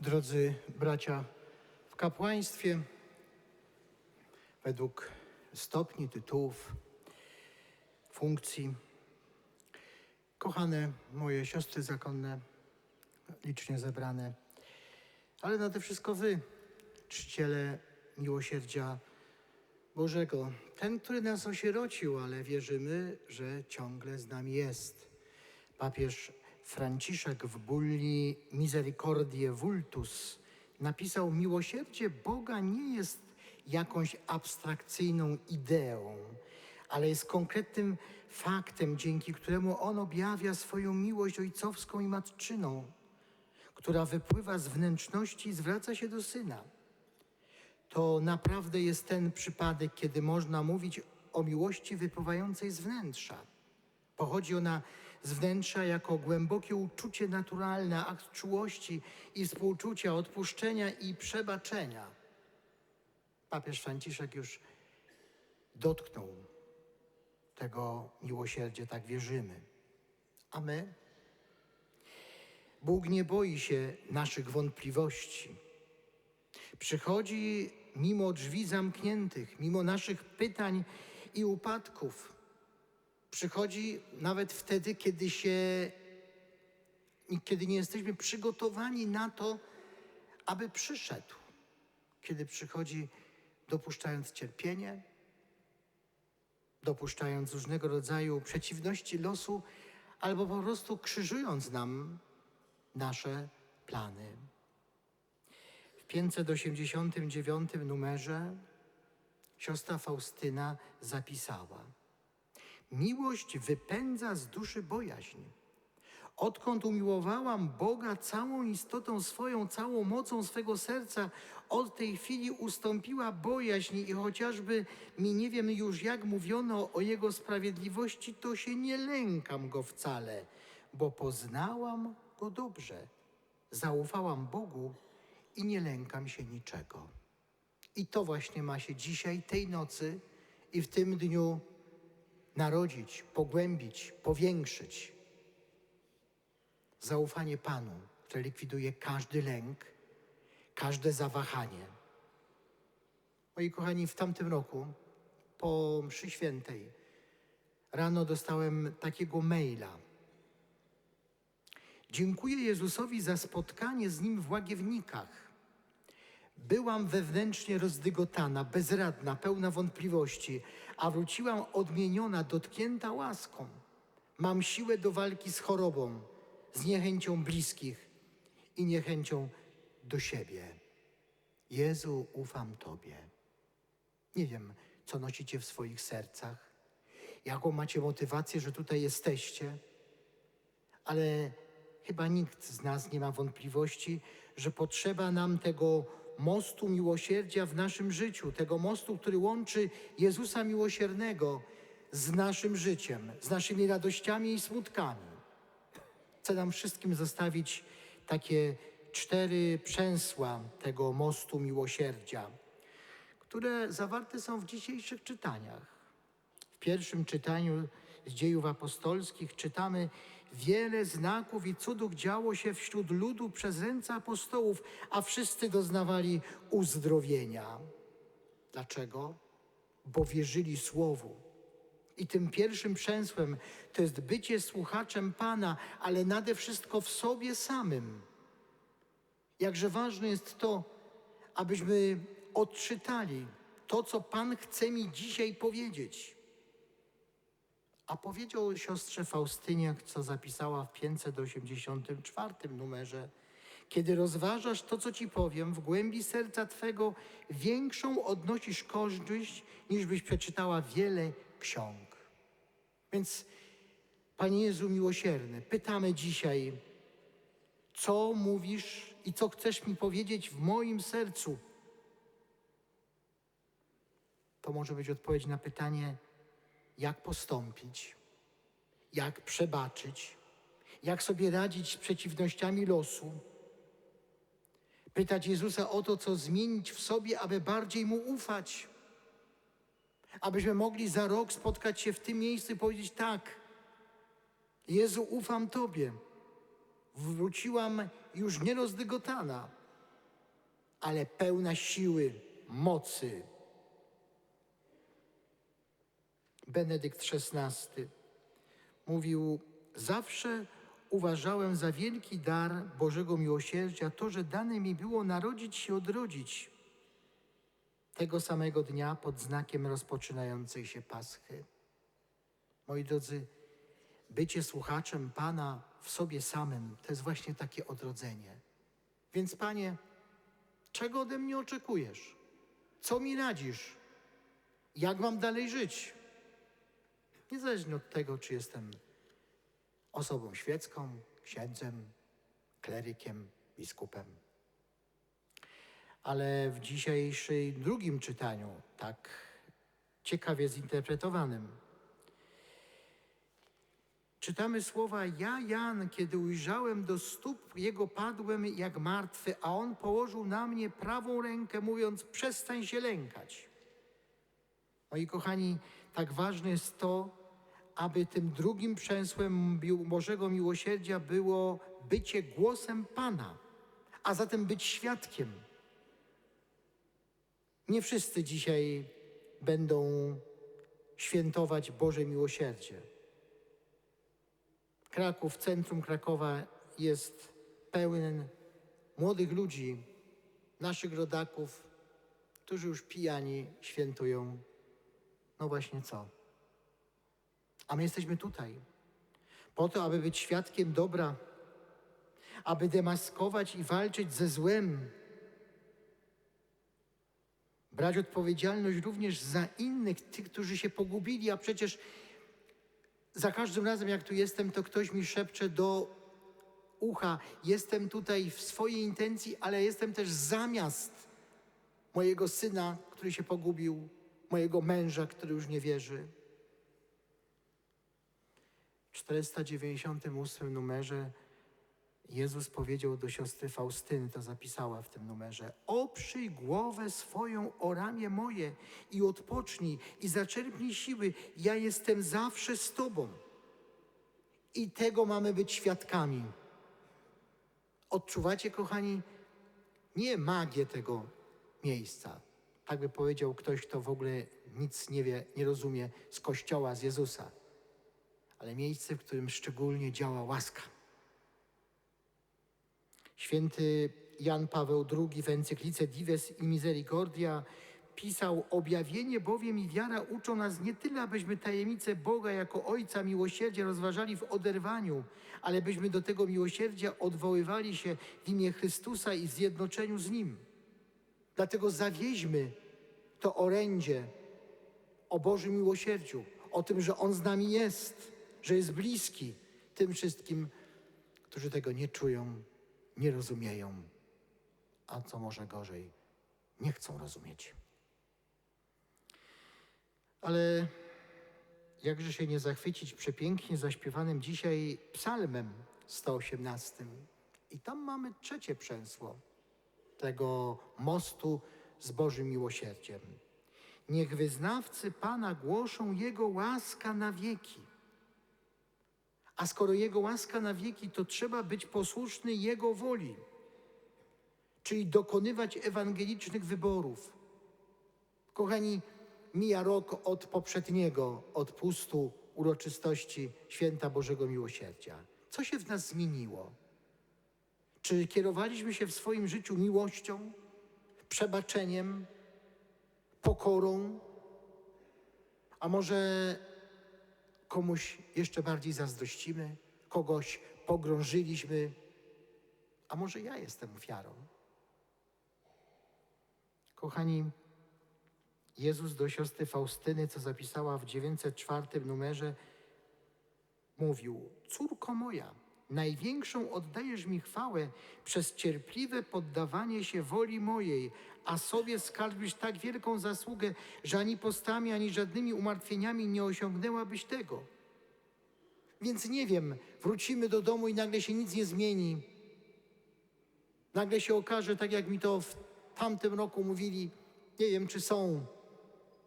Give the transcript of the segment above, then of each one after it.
Drodzy bracia w kapłaństwie, według stopni, tytułów, funkcji, kochane moje siostry zakonne, licznie zebrane, ale nade wszystko wy, czciciele miłosierdzia Bożego. Ten, który nas osierocił, ale wierzymy, że ciągle z nami jest. Papież Franciszek w bulli Misericordie Vultus napisał: Miłosierdzie Boga nie jest jakąś abstrakcyjną ideą, ale jest konkretnym faktem, dzięki któremu On objawia swoją miłość ojcowską i matczyną, która wypływa z wnętrzności i zwraca się do Syna. To naprawdę jest ten przypadek, kiedy można mówić o miłości wypływającej z wnętrza. Pochodzi ona z wnętrza jako głębokie uczucie naturalne, akt czułości i współczucia, odpuszczenia i przebaczenia. Papież Franciszek już dotknął tego miłosierdzia, tak wierzymy. A my? Bóg nie boi się naszych wątpliwości. Przychodzi mimo drzwi zamkniętych, mimo naszych pytań i upadków. Przychodzi nawet wtedy, kiedy się, kiedy nie jesteśmy przygotowani na to, aby przyszedł. Kiedy przychodzi, dopuszczając cierpienie, dopuszczając różnego rodzaju przeciwności losu, albo po prostu krzyżując nam nasze plany. W 589 numerze siostra Faustyna zapisała: Miłość wypędza z duszy bojaźń. Odkąd umiłowałam Boga całą istotą swoją, całą mocą swego serca, od tej chwili ustąpiła bojaźń i chociażby mi nie wiem już jak mówiono o Jego sprawiedliwości, to się nie lękam Go wcale, bo poznałam Go dobrze. Zaufałam Bogu i nie lękam się niczego. I to właśnie ma się dzisiaj, tej nocy i w tym dniu narodzić, pogłębić, powiększyć. Zaufanie Panu, które likwiduje każdy lęk, każde zawahanie. Moi kochani, w tamtym roku, po mszy świętej, rano dostałem takiego maila. Dziękuję Jezusowi za spotkanie z Nim w Łagiewnikach. Byłam wewnętrznie rozdygotana, bezradna, pełna wątpliwości, a wróciłam odmieniona, dotknięta łaską. Mam siłę do walki z chorobą, z niechęcią bliskich i niechęcią do siebie. Jezu, ufam Tobie. Nie wiem, co nosicie w swoich sercach, jaką macie motywację, że tutaj jesteście, ale chyba nikt z nas nie ma wątpliwości, że potrzeba nam tego mostu miłosierdzia w naszym życiu, tego mostu, który łączy Jezusa Miłosiernego z naszym życiem, z naszymi radościami i smutkami. Chcę nam wszystkim zostawić takie cztery przęsła tego mostu miłosierdzia, które zawarte są w dzisiejszych czytaniach. W pierwszym czytaniu z dziejów apostolskich czytamy: Wiele znaków i cudów działo się wśród ludu przez ręce apostołów, a wszyscy doznawali uzdrowienia. Dlaczego? Bo wierzyli Słowu. I tym pierwszym przęsłem to jest bycie słuchaczem Pana, ale nade wszystko w sobie samym. Jakże ważne jest to, abyśmy odczytali to, co Pan chce mi dzisiaj powiedzieć. A powiedział siostrze Faustynie, co zapisała w 584 numerze, kiedy rozważasz to, co ci powiem, w głębi serca twego większą odnosisz korzyść, niż byś przeczytała wiele ksiąg. Więc, Panie Jezu miłosierny, pytamy dzisiaj, co mówisz i co chcesz mi powiedzieć w moim sercu. To może być odpowiedź na pytanie, jak postąpić, jak przebaczyć, jak sobie radzić z przeciwnościami losu. Pytać Jezusa o to, co zmienić w sobie, aby bardziej Mu ufać. Abyśmy mogli za rok spotkać się w tym miejscu i powiedzieć tak, Jezu, ufam Tobie. Wróciłam już nierozdygotana. ale pełna siły, mocy. Benedykt XVI mówił: Zawsze uważałem za wielki dar Bożego miłosierdzia to, że dane mi było narodzić się, odrodzić tego samego dnia pod znakiem rozpoczynającej się Paschy. Moi drodzy, bycie słuchaczem Pana w sobie samym to jest właśnie takie odrodzenie. Więc, Panie, czego ode mnie oczekujesz? Co mi radzisz? Jak mam dalej żyć? Niezależnie od tego, czy jestem osobą świecką, księdzem, klerykiem, biskupem. Ale w dzisiejszym drugim czytaniu, tak ciekawie zinterpretowanym, czytamy słowa: Ja, Jan, kiedy ujrzałem do stóp jego, padłem jak martwy, a on położył na mnie prawą rękę, mówiąc: Przestań się lękać. Moi kochani, tak ważne jest to, aby tym drugim przęsłem Bożego miłosierdzia było bycie głosem Pana, a zatem być świadkiem. Nie wszyscy dzisiaj będą świętować Boże miłosierdzie. Kraków, centrum Krakowa jest pełen młodych ludzi, naszych rodaków, którzy już pijani świętują. No właśnie co? A my jesteśmy tutaj po to, aby być świadkiem dobra, aby demaskować i walczyć ze złem, brać odpowiedzialność również za innych, tych, którzy się pogubili, a przecież za każdym razem, jak tu jestem, to ktoś mi szepcze do ucha: Jestem tutaj w swojej intencji, ale jestem też zamiast mojego syna, który się pogubił, mojego męża, który już nie wierzy. W 498 numerze Jezus powiedział do siostry Faustyny, to zapisała w tym numerze: Oprzyj głowę swoją o ramię moje i odpocznij i zaczerpnij siły. Ja jestem zawsze z Tobą. I tego mamy być świadkami. Odczuwacie, kochani, nie magię tego miejsca. Tak by powiedział ktoś, kto w ogóle nic nie wie, nie rozumie z Kościoła, z Jezusa ale miejsce, w którym szczególnie działa łaska. Święty Jan Paweł II w encyklice Dives i Misericordia pisał: Objawienie bowiem i wiara uczą nas nie tyle, abyśmy tajemnicę Boga jako Ojca miłosierdzia rozważali w oderwaniu, ale byśmy do tego miłosierdzia odwoływali się w imię Chrystusa i w zjednoczeniu z Nim. Dlatego zawieźmy to orędzie o Bożym miłosierdziu, o tym, że On z nami jest, że jest bliski tym wszystkim, którzy tego nie czują, nie rozumieją, a co może gorzej, nie chcą rozumieć. Ale jakże się nie zachwycić przepięknie zaśpiewanym dzisiaj psalmem 118. I tam mamy trzecie przęsło tego mostu z Bożym miłosierdziem. Niech wyznawcy Pana głoszą Jego łaska na wieki. A skoro Jego łaska na wieki, to trzeba być posłuszny Jego woli, czyli dokonywać ewangelicznych wyborów. Kochani, mija rok od poprzedniego odpustu uroczystości Święta Bożego Miłosierdzia. Co się w nas zmieniło? Czy kierowaliśmy się w swoim życiu miłością, przebaczeniem, pokorą? A może komuś jeszcze bardziej zazdrościmy, kogoś pogrążyliśmy, a może ja jestem ofiarą. Kochani, Jezus do siostry Faustyny, co zapisała w 904 numerze, mówił: Córko moja, największą oddajesz mi chwałę przez cierpliwe poddawanie się woli mojej, a sobie skarbisz tak wielką zasługę, że ani postami, ani żadnymi umartwieniami nie osiągnęłabyś tego. Więc nie wiem, wrócimy do domu i nagle się nic nie zmieni. Nagle się okaże, tak jak mi to w tamtym roku mówili, nie wiem czy są,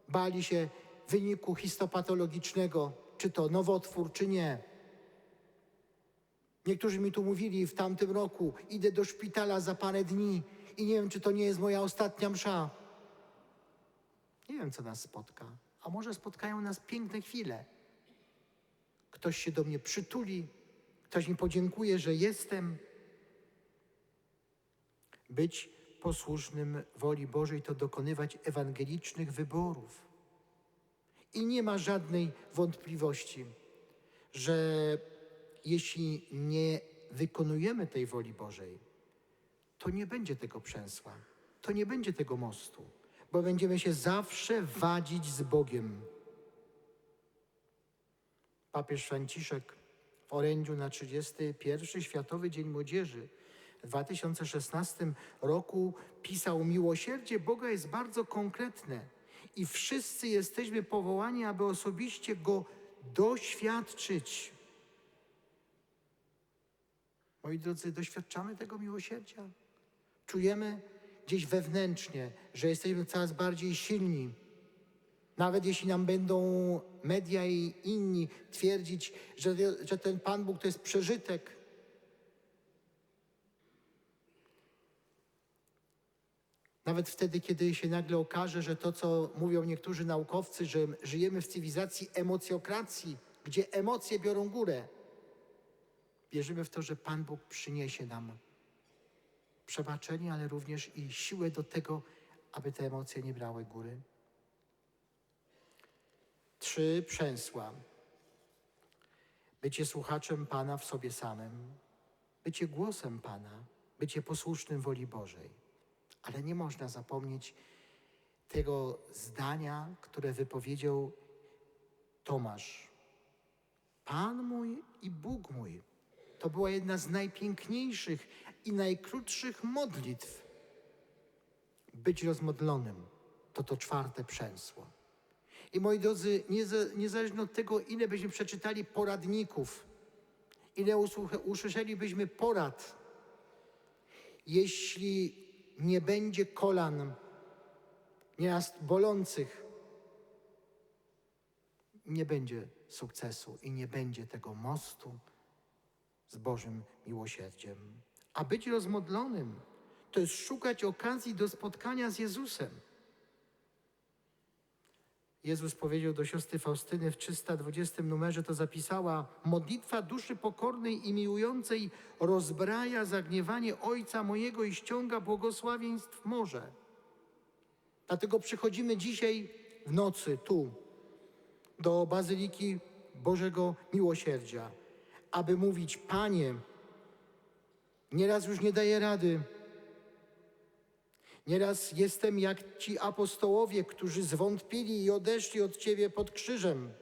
bali się wyniku histopatologicznego, czy to nowotwór, czy nie. Niektórzy mi tu mówili w tamtym roku, idę do szpitala za parę dni i nie wiem, czy to nie jest moja ostatnia msza. Nie wiem, co nas spotka. A może spotkają nas piękne chwile. Ktoś się do mnie przytuli, ktoś mi podziękuje, że jestem. Być posłusznym woli Bożej to dokonywać ewangelicznych wyborów. I nie ma żadnej wątpliwości, że jeśli nie wykonujemy tej woli Bożej, to nie będzie tego przęsła, to nie będzie tego mostu, bo będziemy się zawsze wadzić z Bogiem. Papież Franciszek w orędziu na 31 Światowy Dzień Młodzieży w 2016 roku pisał: Miłosierdzie Boga jest bardzo konkretne i wszyscy jesteśmy powołani, aby osobiście go doświadczyć. Moi drodzy, doświadczamy tego miłosierdzia. Czujemy gdzieś wewnętrznie, że jesteśmy coraz bardziej silni. Nawet jeśli nam będą media i inni twierdzić, że, że ten Pan Bóg to jest przeżytek. Nawet wtedy, kiedy się nagle okaże, że to, co mówią niektórzy naukowcy, że żyjemy w cywilizacji emocjokracji, gdzie emocje biorą górę, wierzymy w to, że Pan Bóg przyniesie nam przebaczenie, ale również i siłę do tego, aby te emocje nie brały góry. Trzy przęsła. Bycie słuchaczem Pana w sobie samym, bycie głosem Pana, bycie posłusznym woli Bożej. Ale nie można zapomnieć tego zdania, które wypowiedział Tomasz. Pan mój i Bóg mój. To była jedna z najpiękniejszych i najkrótszych modlitw. Być rozmodlonym to to czwarte przęsło. I moi drodzy, niezależnie od tego, ile byśmy przeczytali poradników, ile usłyszelibyśmy porad, jeśli nie będzie kolan, nieraz bolących, nie będzie sukcesu i nie będzie tego mostu z Bożym miłosierdziem. A być rozmodlonym to jest szukać okazji do spotkania z Jezusem. Jezus powiedział do siostry Faustyny w 320 numerze, to zapisała: Modlitwa duszy pokornej i miłującej rozbraja zagniewanie Ojca mojego i ściąga błogosławieństw morze. Dlatego przychodzimy dzisiaj w nocy tu, do Bazyliki Bożego Miłosierdzia, aby mówić: Panie, nieraz już nie daję rady Nieraz jestem jak ci apostołowie, którzy zwątpili i odeszli od Ciebie pod krzyżem.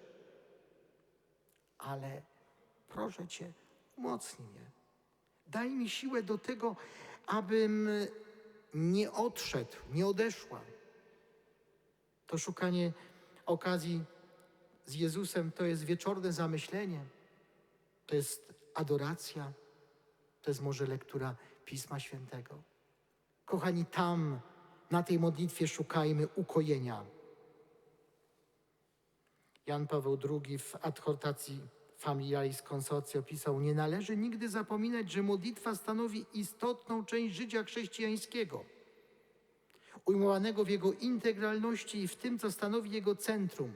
Ale proszę Cię, umocnij mnie. Daj mi siłę do tego, abym nie odszedł, nie odeszła. To szukanie okazji z Jezusem to jest wieczorne zamyślenie, to jest adoracja, to jest może lektura Pisma Świętego. Kochani, tam, na tej modlitwie szukajmy ukojenia. Jan Paweł II w adhortacji Familiaris Consortio pisał: Nie należy nigdy zapominać, że modlitwa stanowi istotną część życia chrześcijańskiego, ujmowanego w jego integralności i w tym, co stanowi jego centrum.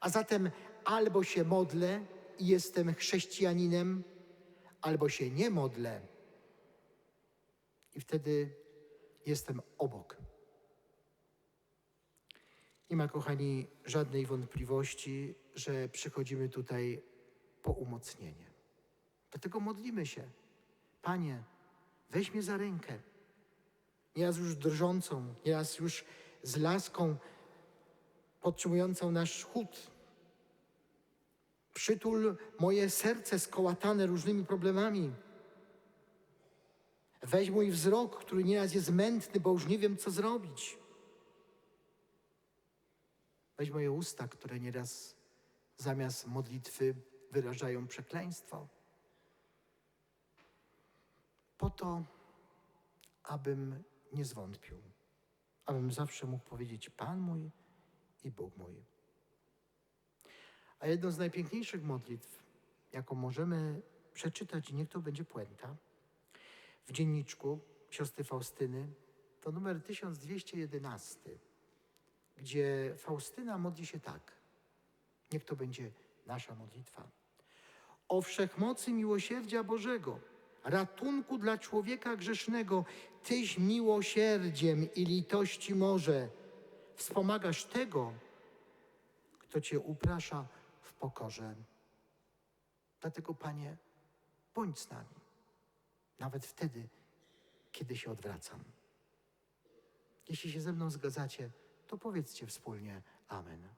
A zatem albo się modlę i jestem chrześcijaninem, albo się nie modlę i wtedy jestem obok. Nie ma, kochani, żadnej wątpliwości, że przychodzimy tutaj po umocnienie. Dlatego modlimy się. Panie, weź mnie za rękę. Nieraz już drżącą, nieraz już z laską podtrzymującą nasz chód. Przytul moje serce skołatane różnymi problemami Weź mój wzrok, który nieraz jest mętny, bo już nie wiem, co zrobić. Weź moje usta, które nieraz zamiast modlitwy wyrażają przekleństwo. Po to, abym nie zwątpił, abym zawsze mógł powiedzieć Pan mój i Bóg mój. A jedną z najpiękniejszych modlitw, jaką możemy przeczytać, niech to będzie puenta, w dzienniczku siostry Faustyny to numer 1211, gdzie Faustyna modli się tak. Niech to będzie nasza modlitwa. O wszechmocy miłosierdzia Bożego, ratunku dla człowieka grzesznego, Tyś miłosierdziem i litości może wspomagasz tego, kto Cię uprasza pokorze. Dlatego, Panie, bądź z nami, nawet wtedy, kiedy się odwracam. Jeśli się ze mną zgadzacie, to powiedzcie wspólnie Amen.